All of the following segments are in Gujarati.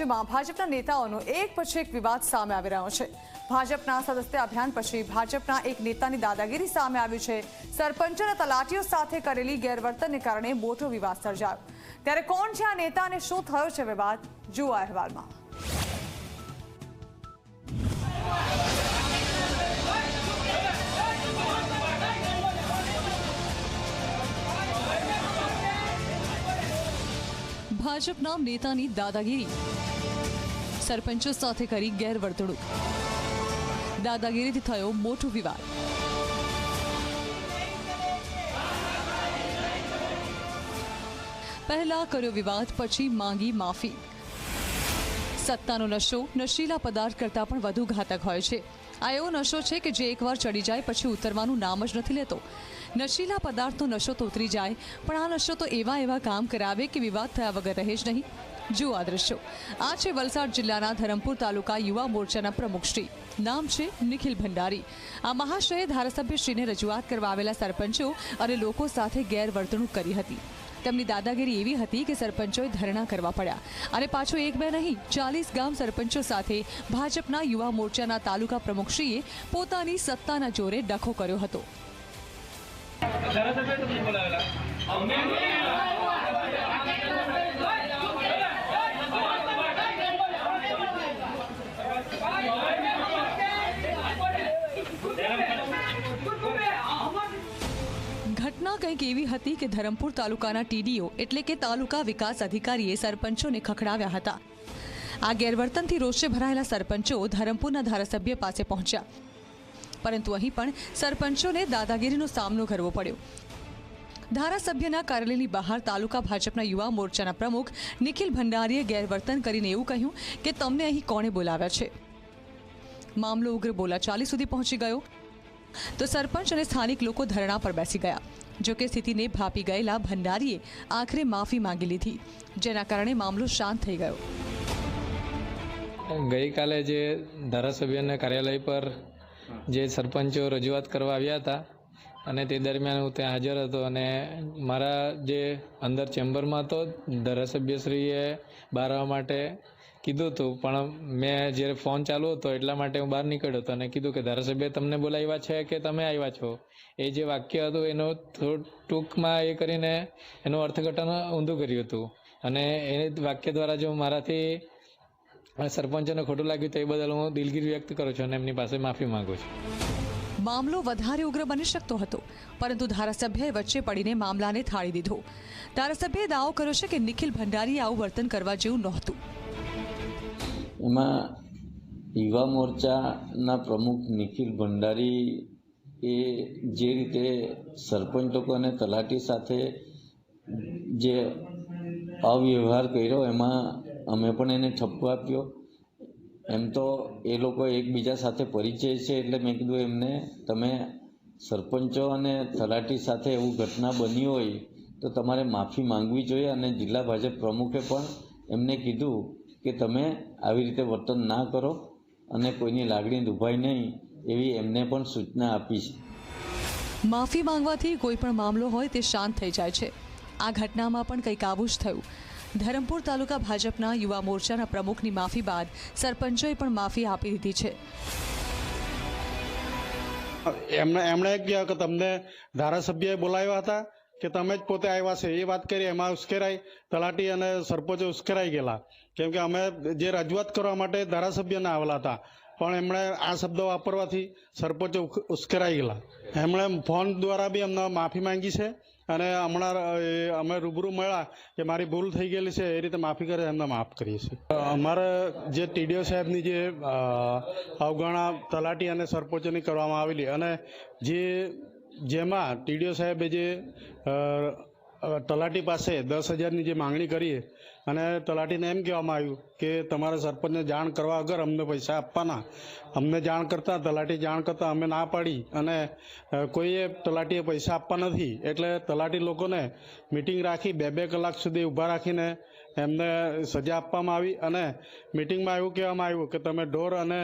રાજ્યમાં ભાજપના નેતાઓનો એક પછી એક વિવાદ સામે આવી રહ્યો છે. ભાજપના સદસ્ય અભિયાન પછી ભાજપના એક નેતાની દાદાગીરી સામે આવી છે. સરપંચ અને તલાટીઓ સાથે કરેલી ગેરવર્તનને કારણે મોટો વિવાદ સર્જાયો. ત્યારે કોણ છે આ નેતા અને શું થયો છે વિવાદ? જુઓ અહેવાલમાં. ભાજપના નેતાની દાદાગીરી. સરપંચો સાથે કરી ગેરવર્તણૂક. દાદાગીરીથી થયો મોટો વિવાદ. પહેલા કર્યો વિવાદ, પછી માંગી માફી. સત્તાનો નશો, નશીલા પદાર્થ કરતાં પણ વધુ ઘાતક હોય છે. આ એવો નશો છે કે જે એકવાર ચડી જાય પછી ઉતરવાનું નામ જ નથી લેતો. નશીલા પદાર્થનો નશો તો ઉતરી જાય, પણ આ નશો તો એવા એવા કામ કરાવે કે વિવાદ થયા વગર રહે જ નહીં. જુઓ આ દ્રશ્યો. આ છે વલસાડ જિલ્લાના ધરમપુર તાલુકા યુવા મોરચાના પ્રમુખશ્રી નામ છે નિખિલ ભંડારી. આ મહાશયે ધારાસભ્યશ્રીને રજૂઆત કરવા આવેલા સરપંચો અને લોકો સાથે ગેરવર્તણૂક કરી હતી. તેમની દાદાગીરી એવી હતી કે સરપંચોએ ધરણા કરવા પડ્યા. અને પાછો એક બે નહીં, ચાલીસ ગામ સરપંચો સાથે ભાજપના યુવા મોરચાના તાલુકા પ્રમુખશ્રીએ પોતાની સત્તાના જોરે ડખો કર્યો હતો. કંઈક એવી હતી કે ધરમપુર તાલુકાના ટીડીઓ એટલે કે તાલુકા વિકાસ અધિકારીએ સરપંચોને ખખડાવ્યા હતા. આ ગેરવર્તનથી રોષે ભરાયેલા સરપંચો ધરમપુરના ધારાસભ્ય પાસે પહોંચ્યા. પરંતુ અહીં પણ સરપંચોને દાદાગીરીનો સામનો કરવો પડ્યો. ધારાસભ્યના કાર્યાલયની બહાર તાલુકા ભાજપના યુવા મોરચાના પ્રમુખ નિખિલ ભંડારીએ ગેરવર્તન કરીને એવું કહ્યું કે તમને અહીં કોણે બોલાવ્યા છે? મામલો ઉગ્ર બોલાચાલી સુધી પહોંચી ગયો. તો સરપંચ અને સ્થાનિક લોકો ધરણા પર બેસી ગયા. જો કે સ્થિતિને ભાપી ગયેલા ભંડારીએ આખરે માફી માંગી લીધી, જેના કારણે મામલો શાંત થઈ ગયો. ગઈકાલે જે ધારાસભ્યના કાર્યાલય પર જે સરપંચો રજૂઆત કરવા આવ્યા હતા અને તે દરમિયાન હું ત્યાં હાજર હતો અને મારા જે અંદર ચેમ્બરમાં હતો, ધારાસભ્યશ્રીએ બારવા માટે કીધું હતું પણ મેં જ્યારે ફોન ચાલુ હતો એટલા માટે હું બહાર નીકળ્યો હતો અને કીધું કે ધારાસભ્ય તમને બોલાવ્યા છે કે તમે આવ્યા છો? એ જે વાક્ય હતું એનો ટૂંકમાં એ કરીને એનું અર્થઘટન ઊંધું કર્યું હતું. અને એ વાક્ય દ્વારા જો મારાથી સરપંચને ખોટું લાગ્યું તો એ બદલ હું દિલગીરી વ્યક્ત કરું છું અને એમની પાસે માફી માંગુ છું. મામલો વધારે ઉગ્ર બની શકતો હતો, પરંતુ ધારાસભ્યએ વચ્ચે પડીને મામલાને થાળી દીધો. ધારાસભ્યએ દાવો કર્યો છે કે નિખિલ ભંડારીએ આવું વર્તન કરવા જેવું નહોતું. એમાં યુવા મોરચાના પ્રમુખ નિખિલ ભંડારી એ જે રીતે સરપંચ લોકો અને તલાટી સાથે જે અવ્યવહાર કર્યો, એમાં અમે પણ એને ઠપકો આપ્યો. એમ તો એ લોકો એકબીજા સાથે પરિચય છે એટલે મેં કીધું એમને, તમે સરપંચો અને તલાટી સાથે એવું ઘટના બની હોય તો તમારે માફી માંગવી જોઈએ. અને જિલ્લા ભાજપ પ્રમુખે પણ એમને કીધું કે તમે આવી રીતે વર્તન ના કરો અને કોઈની લાગણી દુભાય નહીં એવી એમને પણ સૂચના આપી છે. માફી માંગવાથી કોઈ પણ મામલો હોય તે શાંત થઈ જાય છે. આ ઘટનામાં પણ કંઈક આવું જ થયું. ધરમપુર તાલુકા ભાજપના યુવા મોરચાના પ્રમુખની માફી બાદ સરપંચોએ પણ માફી આપી દીધી છે. એમણે એમણે કહ્યું કે તમને ધારાસભ્યએ બોલાવ્યા હતા. કે તમે જ પોતે આવ્યા છે, એ વાત કરી, એમાં ઉશ્કેરાઈ, તલાટી અને સરપંચો ઉશ્કેરાઈ ગયેલા. કેમ કે અમે જે રજૂઆત કરવા માટે ધારાસભ્યને આવેલા હતા, પણ એમણે આ શબ્દો વાપરવાથી સરપંચો ઉશ્કેરાઈ ગયેલા. એમણે ફોન દ્વારા બી એમને માફી માંગી છે અને હમણાં અમે રૂબરૂ મળ્યા કે મારી ભૂલ થઈ ગયેલી છે, એ રીતે માફી કરે, એમને માફ કરીએ છીએ. અમારે જે ટીડીઓ સાહેબની જે અવગણા તલાટી અને સરપંચની કરવામાં આવેલી અને જે જેમાં ટીડીઓ સાહેબે જે તલાટી પાસે દસ હજારની જે માંગણી કરીએ, અને તલાટીને એમ કહેવામાં આવ્યું કે તમારે સરપંચને જાણ કરવા વગર અમને પૈસા આપવાના, અમને જાણ કરતા, તલાટી જાણ કરતાં અમે ના પાડી અને કોઈએ તલાટીએ પૈસા આપવા નથી, એટલે તલાટી લોકોને મિટિંગ રાખી બે બે કલાક સુધી ઊભા રાખીને એમને સજા આપવામાં આવી અને મિટિંગમાં એવું કહેવામાં આવ્યું કે તમે ઢોર અને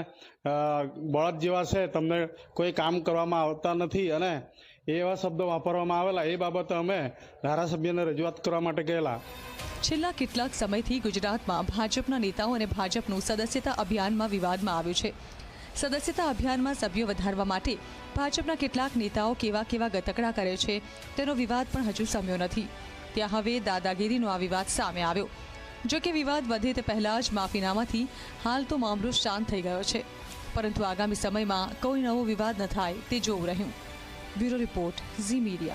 બળદ જેવા છે, તમને કોઈ કામ કરવામાં આવતા નથી અને એ એવા શબ્દો વાપરવામાં આવેલા. એ બાબતે અમે ધારાસભ્યને રજૂઆત કરવા માટે ગયેલા. છેલ્લા કેટલાક સમયથી ગુજરાતમાં ભાજપના નેતાઓ અને ભાજપનું સદસ્યતા અભિયાનમાં વિવાદમાં આવ્યું છે. સદસ્યતા અભિયાનમાં સભ્યો વધારવા માટે ભાજપના કેટલાક નેતાઓ કેવા કેવા ગતકડા કરે છે, તેનો વિવાદ પણ હજુ સમ્યો નથી. ત્યાં હવે દાદાગીરીનો આ વિવાદ સામે આવ્યો. જો કે વિવાદ વધે તે પહેલાં જ માફીનામાથી હાલ તો મામલો શાંત થઈ ગયો છે. પરંતુ આગામી સમયમાં કોઈ નવો વિવાદ ન થાય તે જોવું રહ્યું. Bureau Report, Z Media.